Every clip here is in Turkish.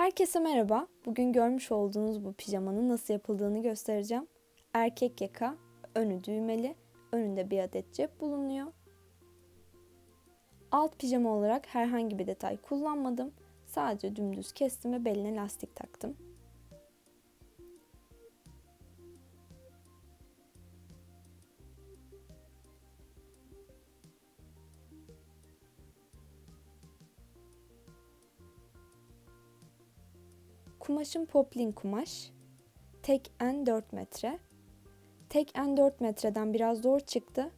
Herkese merhaba. Bugün görmüş olduğunuz bu pijamanın nasıl yapıldığını göstereceğim. Erkek yaka, önü düğmeli, önünde bir adet cep bulunuyor. Alt pijama olarak herhangi bir detay kullanmadım. Sadece dümdüz kestim ve beline lastik taktım. Kumaşım poplin kumaş. Tek en 4 metre. Tek en 4 metreden biraz zor çıktı.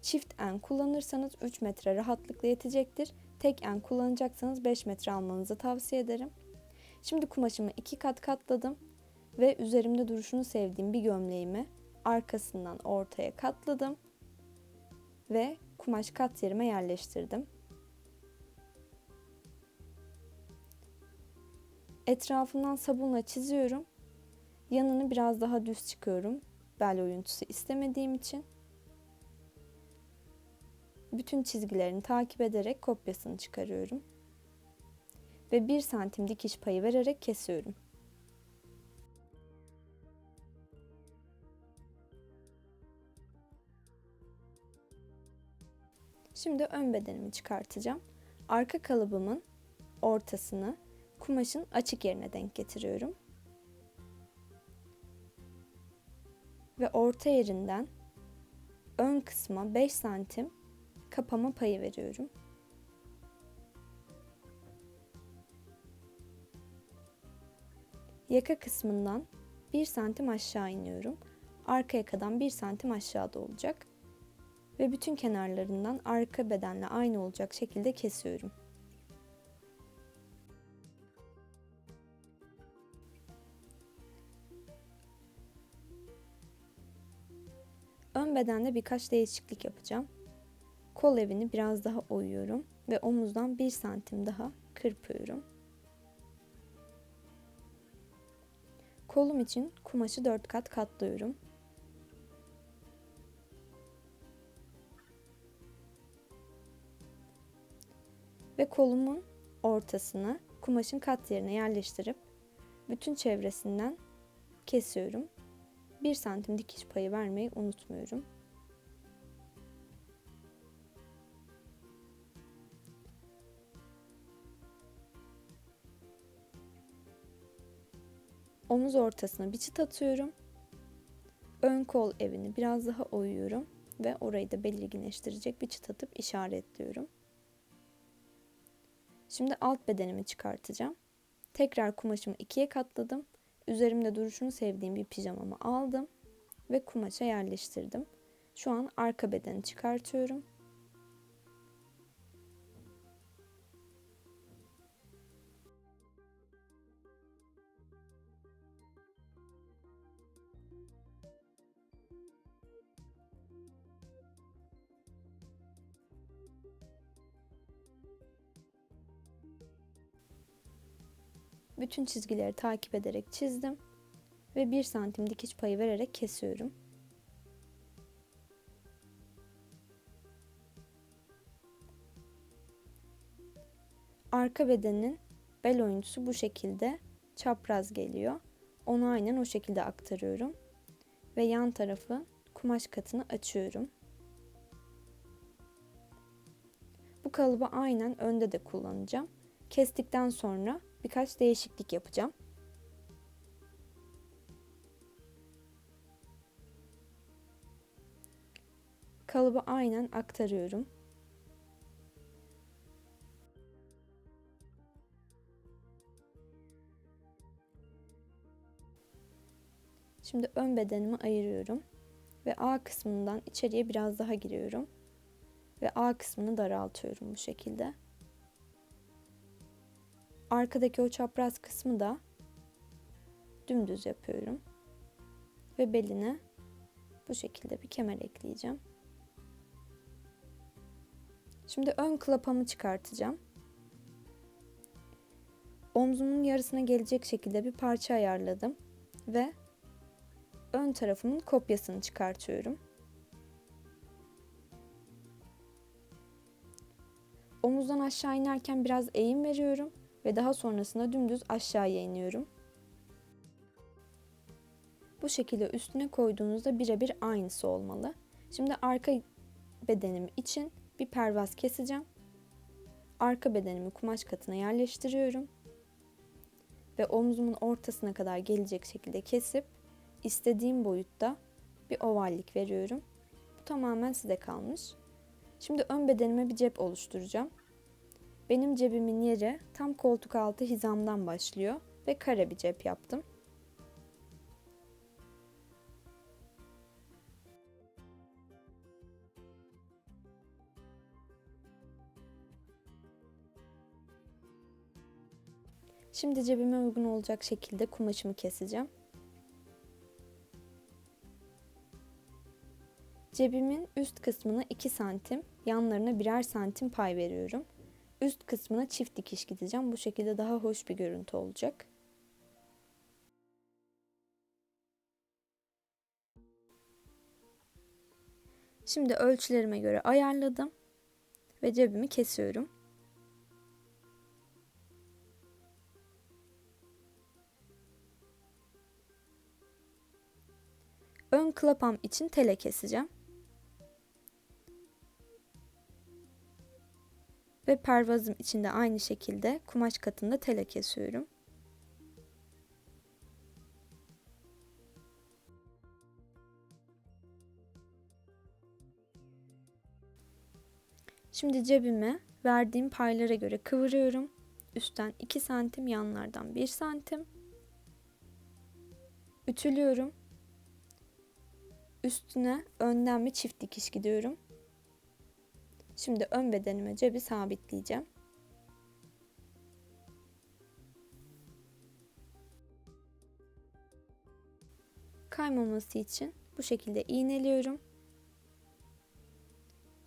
Çift en kullanırsanız 3 metre rahatlıkla yetecektir. Tek en kullanacaksanız 5 metre almanızı tavsiye ederim. Şimdi kumaşımı iki kat katladım ve üzerimde duruşunu sevdiğim bir gömleğimi arkasından ortaya katladım ve kumaş kat yerime yerleştirdim. Etrafından sabunla çiziyorum. Yanını biraz daha düz çıkıyorum. Bel oyuntusu istemediğim için. Bütün çizgilerini takip ederek kopyasını çıkarıyorum. Ve 1 santim dikiş payı vererek kesiyorum. Şimdi ön bedenimi çıkartacağım. Arka kalıbımın ortasını kumaşın açık yerine denk getiriyorum. Ve orta yerinden ön kısma 5 santim kapama payı veriyorum. Yaka kısmından 1 santim aşağı iniyorum. Arka yakadan 1 santim aşağıda olacak. Ve bütün kenarlarından arka bedenle aynı olacak şekilde kesiyorum. Ön bedende birkaç değişiklik yapacağım. Kol evini biraz daha oyuyorum ve omuzdan 1 santim daha kırpıyorum. Kolum için kumaşı 4 kat katlıyorum. Ve kolumun ortasına kumaşın kat yerine yerleştirip bütün çevresinden kesiyorum. 1 santim dikiş payı vermeyi unutmuyorum. Omuz ortasına bir çıt atıyorum. Ön kol evini biraz daha oyuyorum ve orayı da belirginleştirecek bir çıt atıp işaretliyorum. Şimdi alt bedenimi çıkartacağım. Tekrar kumaşımı ikiye katladım Üzerimde duruşunu sevdiğim bir pijamamı aldım ve kumaşa yerleştirdim. Şu an arka bedeni çıkartıyorum. Bütün çizgileri takip ederek çizdim ve 1 santim dikiş payı vererek kesiyorum. Arka bedenin bel oyuntusu bu şekilde çapraz geliyor. Onu aynen o şekilde aktarıyorum. Ve yan tarafı kumaş katını açıyorum. Bu kalıbı aynen önde de kullanacağım. Kestikten sonra birkaç değişiklik yapacağım. Kalıbı aynen aktarıyorum. Şimdi ön bedenimi ayırıyorum ve A kısmından içeriye biraz daha giriyorum ve A kısmını daraltıyorum bu şekilde. Arkadaki o çapraz kısmı da dümdüz yapıyorum. Ve beline bu şekilde bir kemer ekleyeceğim. Şimdi ön klapamı çıkartacağım. Omzumun yarısına gelecek şekilde bir parça ayarladım ve ön tarafımın kopyasını çıkartıyorum. Omuzdan aşağı inerken biraz eğim veriyorum ve daha sonrasında dümdüz aşağıya iniyorum. Bu şekilde üstüne koyduğunuzda birebir aynısı olmalı. Şimdi arka bedenim için bir pervaz keseceğim. Arka bedenimi kumaş katına yerleştiriyorum. Ve omzumun ortasına kadar gelecek şekilde kesip istediğim boyutta bir ovallik veriyorum. Bu tamamen size kalmış. Şimdi ön bedenime bir cep oluşturacağım. Benim cebimin yeri tam koltuk altı hizamdan başlıyor ve kare bir cep yaptım. Şimdi cebime uygun olacak şekilde kumaşımı keseceğim. Cebimin üst kısmına 2 santim, yanlarına birer santim pay veriyorum. Üst kısmına çift dikiş gideceğim. Bu şekilde daha hoş bir görüntü olacak. Şimdi ölçülerime göre ayarladım ve cebimi kesiyorum. Ön klapam için tele keseceğim. Ve pervazım için de aynı şekilde kumaş katında tele kesiyorum. Şimdi cebime verdiğim paylara göre kıvırıyorum. Üstten 2 santim, yanlardan 1 santim. Ütülüyorum. Üstüne önden bir çift dikiş gidiyorum. Şimdi ön bedenime cebi sabitleyeceğim. Kaymaması için bu şekilde iğneliyorum.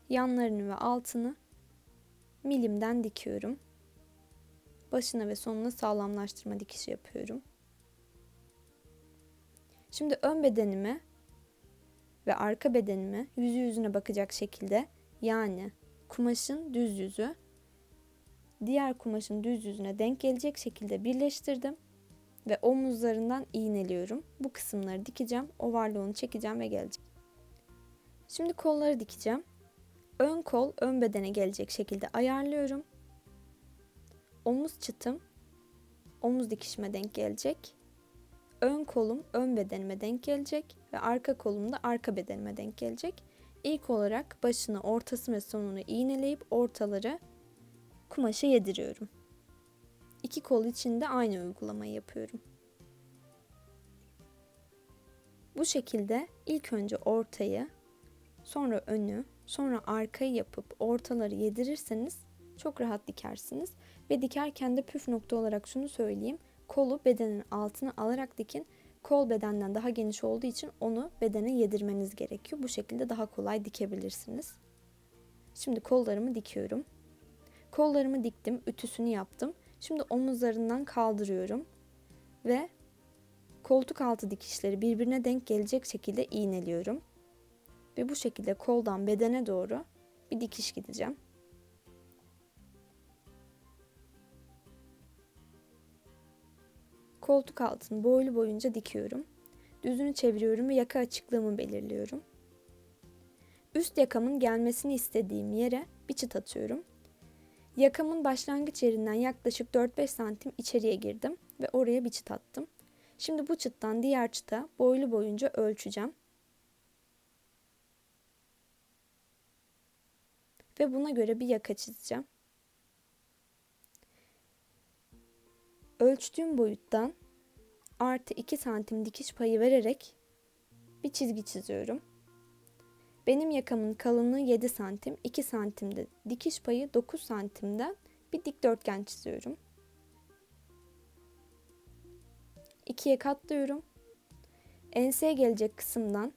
Yanlarını ve altını milimden dikiyorum. Başına ve sonuna sağlamlaştırma dikişi yapıyorum. Şimdi ön bedenime ve arka bedenime yüzü yüzüne bakacak şekilde yani kumaşın düz yüzü diğer kumaşın düz yüzüne denk gelecek şekilde birleştirdim ve omuzlarından iğneliyorum. Bu kısımları dikeceğim, ovarlığını çekeceğim ve geleceğim. Şimdi kolları dikeceğim. Ön kol ön bedene gelecek şekilde ayarlıyorum. Omuz çıtım omuz dikişime denk gelecek. Ön kolum ön bedenime denk gelecek ve arka kolum da arka bedenime denk gelecek. İlk olarak başını, ortası ve sonunu iğneleyip ortaları kumaşa yediriyorum. İki kol için de aynı uygulamayı yapıyorum. Bu şekilde ilk önce ortayı, sonra önü, sonra arkayı yapıp ortaları yedirirseniz çok rahat dikersiniz. Ve dikerken de püf nokta olarak şunu söyleyeyim. Kolu bedenin altına alarak dikin. Kol bedenden daha geniş olduğu için onu bedene yedirmeniz gerekiyor. Bu şekilde daha kolay dikebilirsiniz. Şimdi kollarımı dikiyorum. Kollarımı diktim, ütüsünü yaptım. Şimdi omuzlarından kaldırıyorum ve koltuk altı dikişleri birbirine denk gelecek şekilde iğneliyorum. Ve bu şekilde koldan bedene doğru bir dikiş gideceğim. Koltuk altını boylu boyunca dikiyorum. Düzünü çeviriyorum ve yaka açıklığımı belirliyorum. Üst yakamın gelmesini istediğim yere bir çıt atıyorum. Yakamın başlangıç yerinden yaklaşık 4-5 santim içeriye girdim ve oraya bir çıt attım. Şimdi bu çıttan diğer çıta boylu boyunca ölçeceğim. Ve buna göre bir yaka çizeceğim. Ölçtüğüm boyuttan artı 2 santim dikiş payı vererek bir çizgi çiziyorum. Benim yakamın kalınlığı 7 santim, 2 santimde dikiş payı 9 santimden bir dikdörtgen çiziyorum. İkiye katlıyorum. Enseye gelecek kısımdan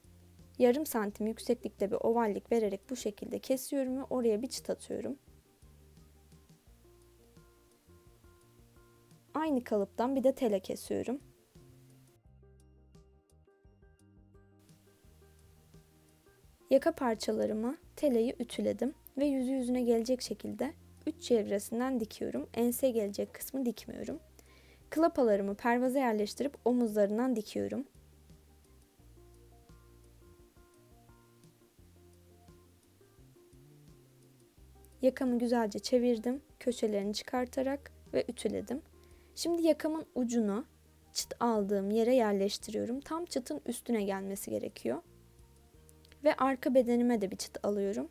yarım santim yükseklikte bir ovallik vererek bu şekilde kesiyorum ve oraya bir çıt atıyorum. Aynı kalıptan bir de tele kesiyorum. Yaka parçalarımı teleyi ütüledim ve yüzü yüzüne gelecek şekilde üç çevresinden dikiyorum. Ense gelecek kısmı dikmiyorum. Klapalarımı pervaza yerleştirip omuzlarından dikiyorum. Yakamı güzelce çevirdim. Köşelerini çıkartarak ve ütüledim. Şimdi yakamın ucunu çıt aldığım yere yerleştiriyorum. Tam çıtın üstüne gelmesi gerekiyor. Ve arka bedenime de bir çıt alıyorum.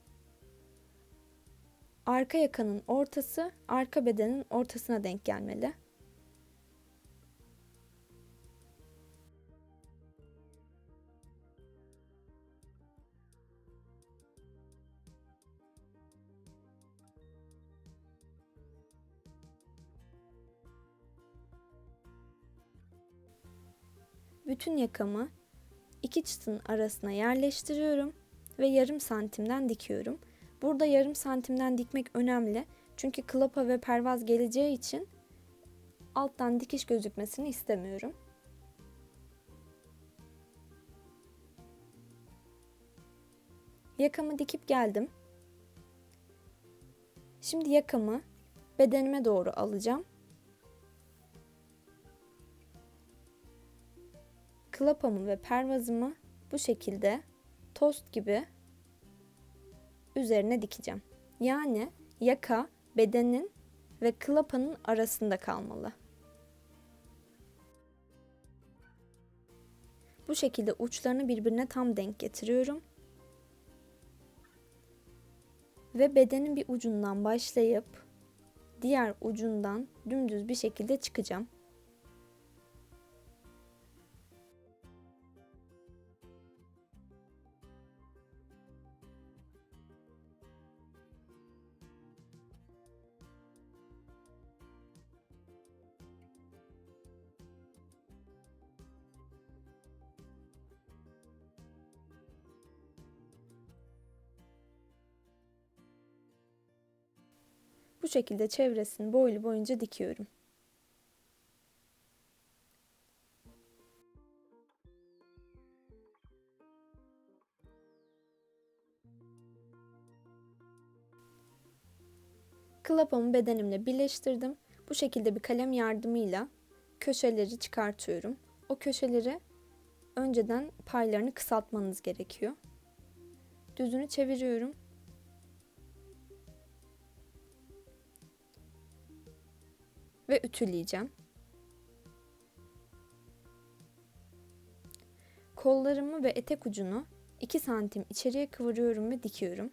Arka yakanın ortası arka bedenin ortasına denk gelmeli. Bütün yakamı iki çıtın arasına yerleştiriyorum ve yarım santimden dikiyorum. Burada yarım santimden dikmek önemli. Çünkü klapa ve pervaz geleceği için alttan dikiş gözükmesini istemiyorum. Yakamı dikip geldim. Şimdi yakamı bedenime doğru alacağım klapamı ve pervazımı bu şekilde tost gibi üzerine dikeceğim. Yani yaka bedenin ve klapanın arasında kalmalı. Bu şekilde uçlarını birbirine tam denk getiriyorum. Ve bedenin bir ucundan başlayıp diğer ucundan dümdüz bir şekilde çıkacağım. Bu şekilde çevresini boylu boyunca dikiyorum. Klapamı bedenimle birleştirdim. Bu şekilde bir kalem yardımıyla köşeleri çıkartıyorum. O köşeleri önceden paylarını kısaltmanız gerekiyor. Düzünü çeviriyorum ve ütüleyeceğim. Kollarımı ve etek ucunu 2 santim içeriye kıvırıyorum ve dikiyorum.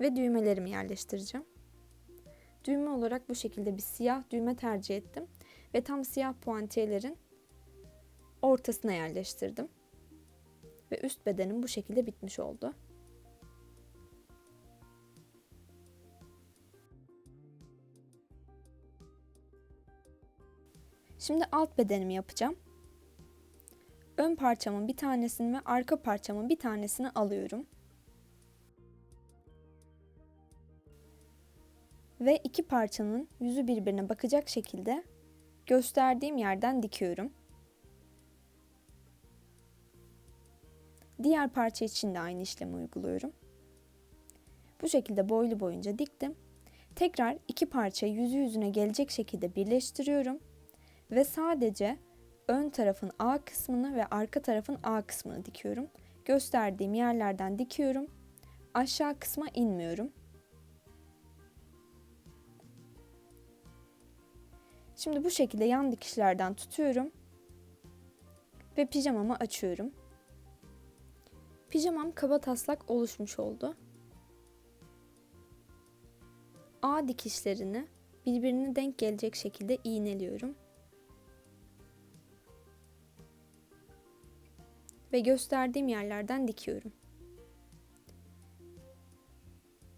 Ve düğmelerimi yerleştireceğim. Düğme olarak bu şekilde bir siyah düğme tercih ettim. Ve tam siyah puantiyelerin ortasına yerleştirdim. Ve üst bedenim bu şekilde bitmiş oldu. Şimdi alt bedenimi yapacağım. Ön parçamın bir tanesini ve arka parçamın bir tanesini alıyorum. Ve iki parçanın yüzü birbirine bakacak şekilde gösterdiğim yerden dikiyorum. Diğer parça için de aynı işlemi uyguluyorum. Bu şekilde boylu boyunca diktim. Tekrar iki parçayı yüzü yüzüne gelecek şekilde birleştiriyorum ve sadece ön tarafın A kısmını ve arka tarafın A kısmını dikiyorum. Gösterdiğim yerlerden dikiyorum. Aşağı kısma inmiyorum. Şimdi bu şekilde yan dikişlerden tutuyorum ve pijamamı açıyorum. Pijamam kaba taslak oluşmuş oldu. A dikişlerini birbirine denk gelecek şekilde iğneliyorum. Ve gösterdiğim yerlerden dikiyorum.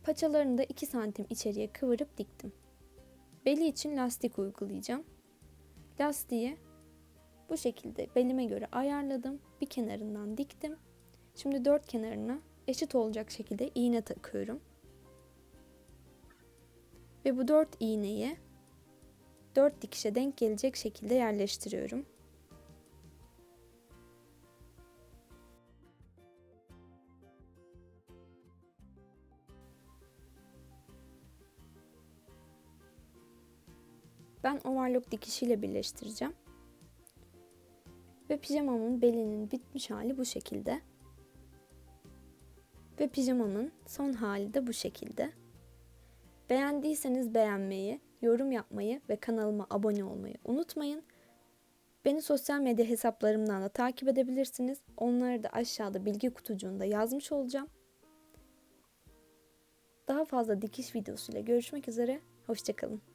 Paçalarını da 2 santim içeriye kıvırıp diktim. Beli için lastik uygulayacağım. Lastiği bu şekilde belime göre ayarladım. Bir kenarından diktim. Şimdi dört kenarına eşit olacak şekilde iğne takıyorum. Ve bu dört iğneyi dört dikişe denk gelecek şekilde yerleştiriyorum. Overlock dikişiyle birleştireceğim. Ve pijamamın belinin bitmiş hali bu şekilde. Ve pijamamın son hali de bu şekilde. Beğendiyseniz beğenmeyi, yorum yapmayı ve kanalıma abone olmayı unutmayın. Beni sosyal medya hesaplarımdan da takip edebilirsiniz. Onları da aşağıda bilgi kutucuğunda yazmış olacağım. Daha fazla dikiş videosuyla görüşmek üzere. Hoşçakalın.